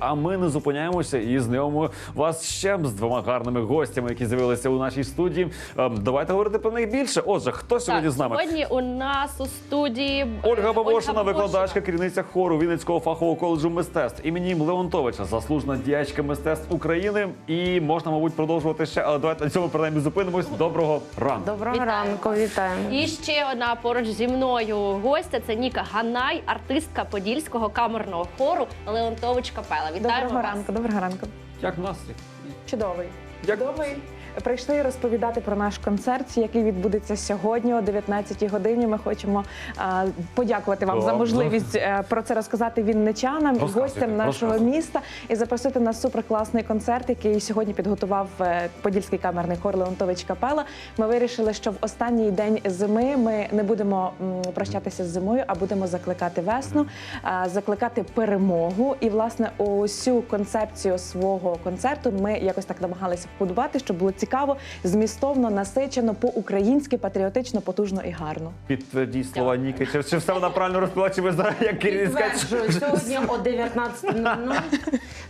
А ми не зупиняємося і знайомимо вас ще з двома гарними гостями, які з'явилися у нашій студії. Ем, Давайте говорити про них більше. Отже, хто сьогодні Так, з нами? Сьогодні у нас у студії е, Ольга Бабошина, викладачка, керівниця хору Вінницького фахового коледжу мистецтв імені Леонтовича, заслужена діячка мистецтв України. І можна, мабуть, продовжувати ще, але давайте на цьому принаймні зупинимось. Доброго ранку. Доброго Вітаємо. ранку, вітаємо. І ще одна поруч зі мною гостя це Ніка Ганай, артистка Подільського камерного хору Леонтович Капела. Вітаємо Доброго вас. ранку, доброго ранку. Як настрій? Чудовий. Як- Чудовий. Прийшли розповідати про наш концерт, який відбудеться сьогодні о 19-й годині. Ми хочемо а, подякувати вам за можливість е, про це розказати вінничанам і гостям нашого міста і запросити на суперкласний концерт, який сьогодні підготував е, Подільський камерний хор Леонтович Капела. Ми вирішили, що в останній день зими ми не будемо прощатися з зимою, а будемо закликати весну, а, закликати перемогу. І власне усю концепцію свого концерту ми якось так намагалися вбудувати, щоб було цікаво, змістовно, насичено, по-українськи, патріотично, потужно і гарно. Підтвердіть слова Ніки. Чи, чи все вона правильно розповіла, чи ви зараз як керівницька? Підтверджую, сьогодні о 19.00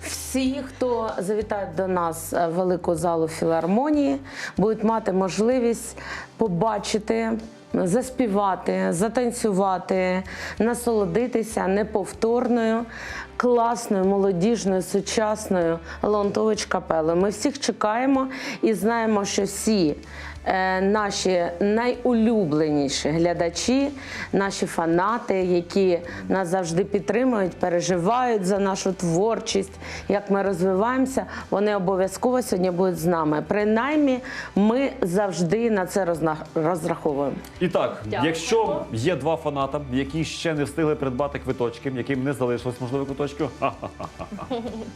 всі, хто завітають до нас в велику залу філармонії, будуть мати можливість побачити. Заспівати, затанцювати, насолодитися неповторною, класною, молодіжною, сучасною Леонтович капелою. Ми всіх чекаємо і знаємо, що всі е, наші найулюбленіші глядачі, наші фанати, які нас завжди підтримують, переживають за нашу творчість, як ми розвиваємося, вони обов'язково сьогодні будуть з нами. Принаймні, ми завжди на це розраховуємо. І так, якщо є два фаната, які ще не встигли придбати квиточки, яким не залишилось можливо квиточків,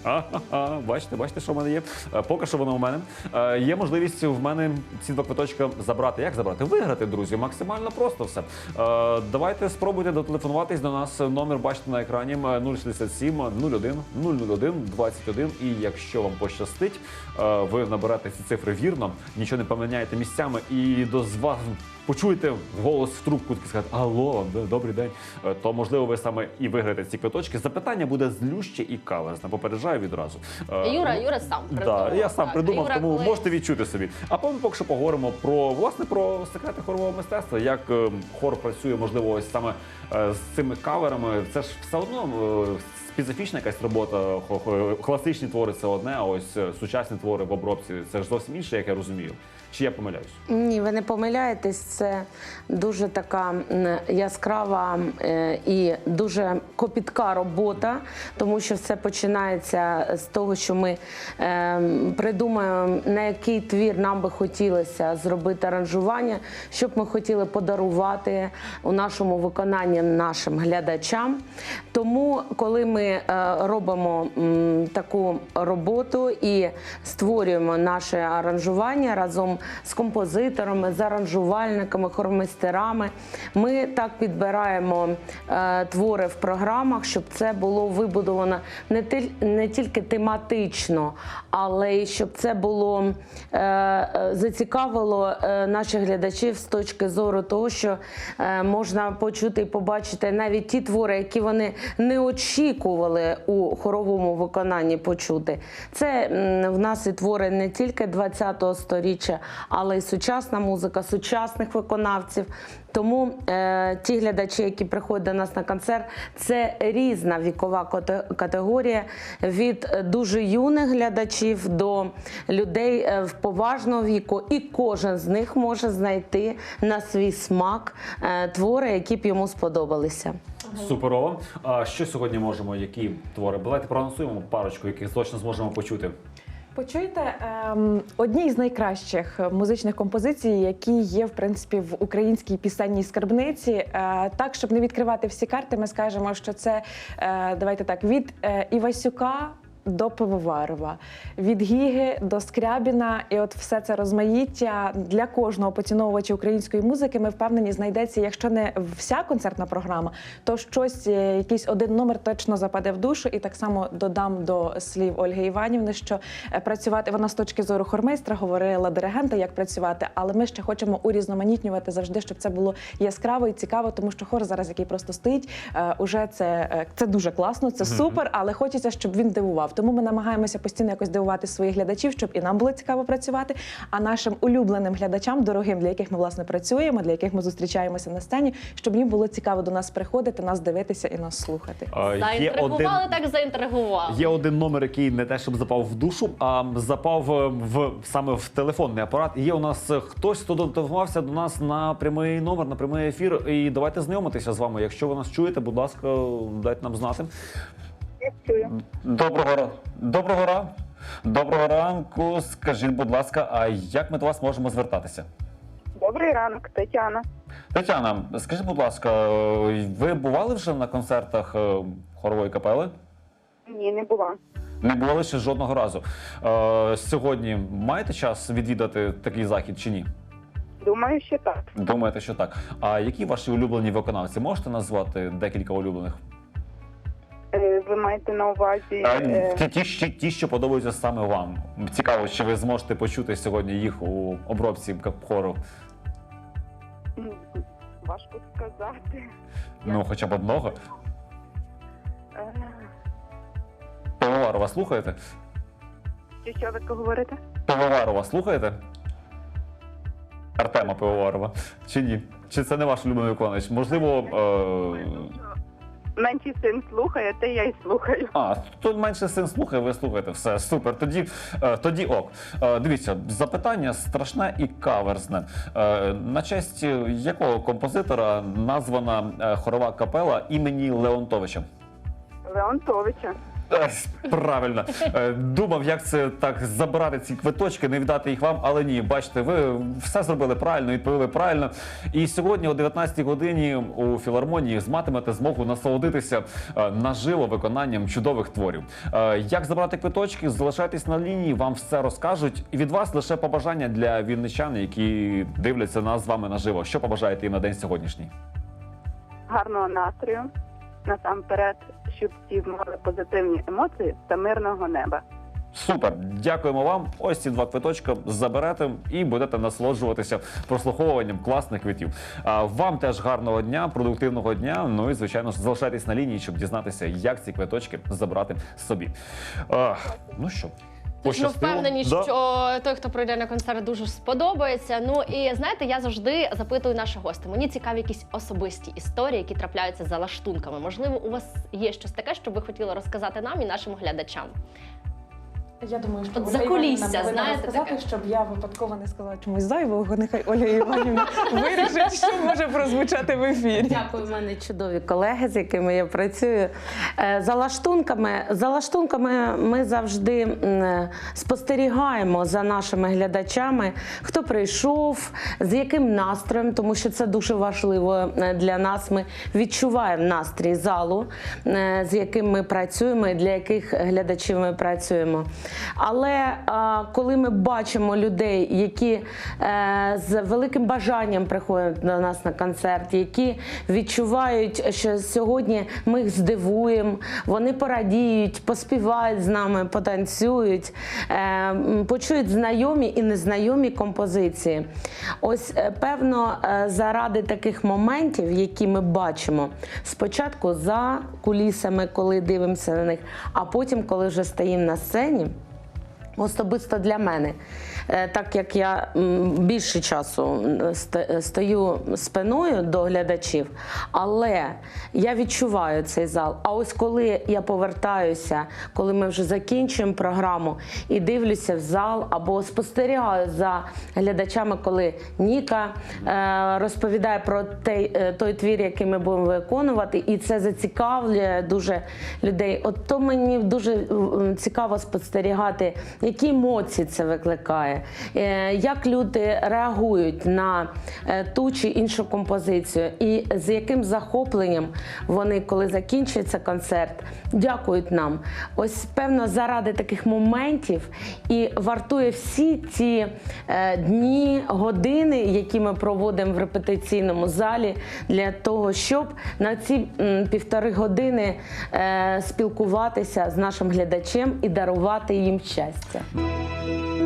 ха-ха-ха-ха. бачите, бачите, що в мене є. Е, Поки що воно в мене. Е, Є можливість в мене ці два квиточка забрати. Як забрати? Виграти, друзі. Максимально просто все. Е, Давайте спробуйте дотелефонуватись до нас. Номер бачите на екрані е, 067 01 001 21. І якщо вам пощастить, ви наберете ці цифри вірно, нічого не поміняєте місцями і до вас почуєте голос в трубку і скажете Алло, добрий день. Е, То можливо ви саме і виграєте ці квиточки. Запитання буде злюще і каверзне. Попереджаю відразу. Е, Юра, ну, Юра сам Да, придумав. я сам Так, придумав, Юра, тому коли- можете відчути собі. А потім поки що поговоримо про власне про секрети хорового мистецтва, як е, хор працює, можливо, ось саме е, з цими каверами. Це ж все одно специфічна якась робота. Класичні твори це одне, а ось е, сучасні твори в обробці це ж зовсім інше, як я розумію. Чи я помиляюсь? Ні, ви не помиляєтесь. Це дуже така яскрава е, і дуже копітка робота, тому що все починається з того, що ми е, придумаємо, на який твір нам би хотілося зробити аранжування, що б ми хотіли подарувати у нашому виконанні нашим глядачам. Тому, коли ми е, робимо таку роботу і створюємо наше аранжування разом з композиторами, з аранжувальниками, хормейстерами, ми так підбираємо е, твори в програмах, щоб це було вибудовано не, тільки тематично, але й щоб це було е, зацікавило наших глядачів з точки зору того, що можна почути і побачити навіть ті твори, які вони не очікували у хоровому виконанні почути. Це в нас і твори не тільки 20-го сторіччя, але й сучасна музика, сучасних виконавців. Тому е, ті глядачі, які приходять до нас на концерт, це різна вікова категорія від дуже юних глядачів до людей е, в поважного віку, і кожен з них може знайти на свій смак е, твори, які б йому сподобалися. Суперово. А що сьогодні можемо? Які твори? Давайте проанонсуємо парочку, яких точно зможемо почути. Почуйте ем, одні з найкращих музичних композицій, які є в принципі в українській пісенній скарбниці. Е, так, щоб не відкривати всі карти, ми скажемо, що це е, давайте так від е, Івасюка до Пивоварова, від Гіги до Скрябіна, і от все це розмаїття для кожного поціновувача української музики. Ми впевнені, знайдеться, якщо не вся концертна програма, то щось, е, якийсь один номер точно западе в душу. І так само додам до слів Ольги Іванівни, що е, працювати вона з точки зору хормейстра говорила диригента, як працювати, але ми ще хочемо урізноманітнювати завжди, щоб це було яскраво і цікаво, тому що хор зараз, який просто стоїть, е, уже це, це дуже класно, це супер, але хочеться, щоб він дивував. Тому ми намагаємося постійно якось дивувати своїх глядачів, щоб і нам було цікаво працювати. А нашим улюбленим глядачам, дорогим, для яких ми власне працюємо, для яких ми зустрічаємося на сцені, щоб їм було цікаво до нас приходити, нас дивитися і нас слухати. Є Заінтригували, один, так заінтригували. є один номер, який не те, щоб запав в душу, а запав е, в саме в телефонний апарат. Є у нас е, хтось, хто дотелефонувався до нас на прямий номер, на прямий ефір. І давайте знайомитися з вами. Якщо ви нас чуєте, будь ласка, дайте нам знати. Доброго доброго ра- доброго ранку. Скажіть, будь ласка, а як ми до вас можемо звертатися? Добрий ранок, Тетяна. Тетяна, скажіть, будь ласка, ви бували вже на концертах е, хорової капели? Ні, не була. Не бували ще жодного разу. Е, Сьогодні маєте час відвідати такий захід чи ні? Думаю, що так. Думаєте, що так. А які ваші улюблені виконавці? Можете назвати декілька улюблених? Ви маєте на увазі. е, Ті, ті, що- ті, що подобаються саме вам. Цікаво, чи ви зможете почути сьогодні їх у обробці хору. м, Важко сказати. Ну, хоча б одного. Е, Пивоварова слухаєте? Чи що ви говорите? Пивоварова слухаєте? Артема Пивоварова. Чи ні? Чи це не ваш улюблений виконавець? Можливо. Е... Менший син слухає, те я й слухаю. А, тут менше син слухає, ви слухаєте. Все, супер. Тоді, е, тоді ок. Е, дивіться, запитання страшне і каверзне. Е, на честь якого композитора названа хорова капела імені Леонтовича? Леонтовича. Правильно. Е, Думав, як це так забрати ці квиточки, не віддати їх вам, але ні, бачите, ви все зробили правильно, відповіли правильно. І сьогодні о 19-й годині у філармонії матимете змогу насолодитися е, наживо виконанням чудових творів. Е, Як забрати квиточки? Залишайтесь на лінії, вам все розкажуть. І від вас лише побажання для вінничан, які дивляться нас з вами наживо. Що побажаєте їм на день сьогоднішній? Гарного настрою. Насамперед, щоб всі мали позитивні емоції та мирного неба. Супер, дякуємо вам. Ось ці два квиточка заберете і будете насолоджуватися прослуховуванням класних квитів. А вам теж гарного дня, продуктивного дня. Ну і звичайно ж залишайтесь на лінії, щоб дізнатися, як ці квиточки забрати собі. А, ну що, Ми пощастило? впевнені, Да. що той, хто прийде на концерт, дуже сподобається. Ну і знаєте, я завжди запитую наших гостей. Мені цікаві якісь особисті історії, які трапляються за лаштунками. Можливо, у вас є щось таке, що ви хотіли розказати нам і нашим глядачам. Я думаю, що От за кулісся, знаєте, розказати, таке. щоб я випадково не сказала чомусь зайвого. Нехай Ольга Іванівна вирішить, що може прозвучати в ефірі. Дякую, в мене чудові колеги, з якими я працюю. Е, За лаштунками, за лаштунками ми завжди спостерігаємо за нашими глядачами, хто прийшов, з яким настроєм, тому що це дуже важливо е, для нас. Ми відчуваємо настрій залу, е, з яким ми працюємо, і для яких глядачів ми працюємо. Але е, коли ми бачимо людей, які е, з великим бажанням приходять до нас на концерт, які відчувають, що сьогодні ми їх здивуємо, вони порадіють, поспівають з нами, потанцюють, е, почують знайомі і незнайомі композиції. Ось певно, заради таких моментів, які ми бачимо, спочатку за кулісами, коли дивимося на них, а потім, коли вже стоїмо на сцені. Особисто для мене, Е, так як я більше часу стою спиною до глядачів, але я відчуваю цей зал. А ось коли я повертаюся, коли ми вже закінчуємо програму і дивлюся в зал або спостерігаю за глядачами, коли Ніка е, розповідає про той, е, той твір, який ми будемо виконувати, і це зацікавлює дуже людей. От то мені дуже цікаво спостерігати, які емоції це викликає, е, як люди реагують на е, ту чи іншу композицію, і з яким захопленням вони, коли закінчується концерт, дякують нам. Ось певно, заради таких моментів і вартує всі ці е, дні, години, які ми проводимо в репетиційному залі, для того, щоб на ці півтори години спілкуватися з нашим глядачем і дарувати їм щастя. Namaste.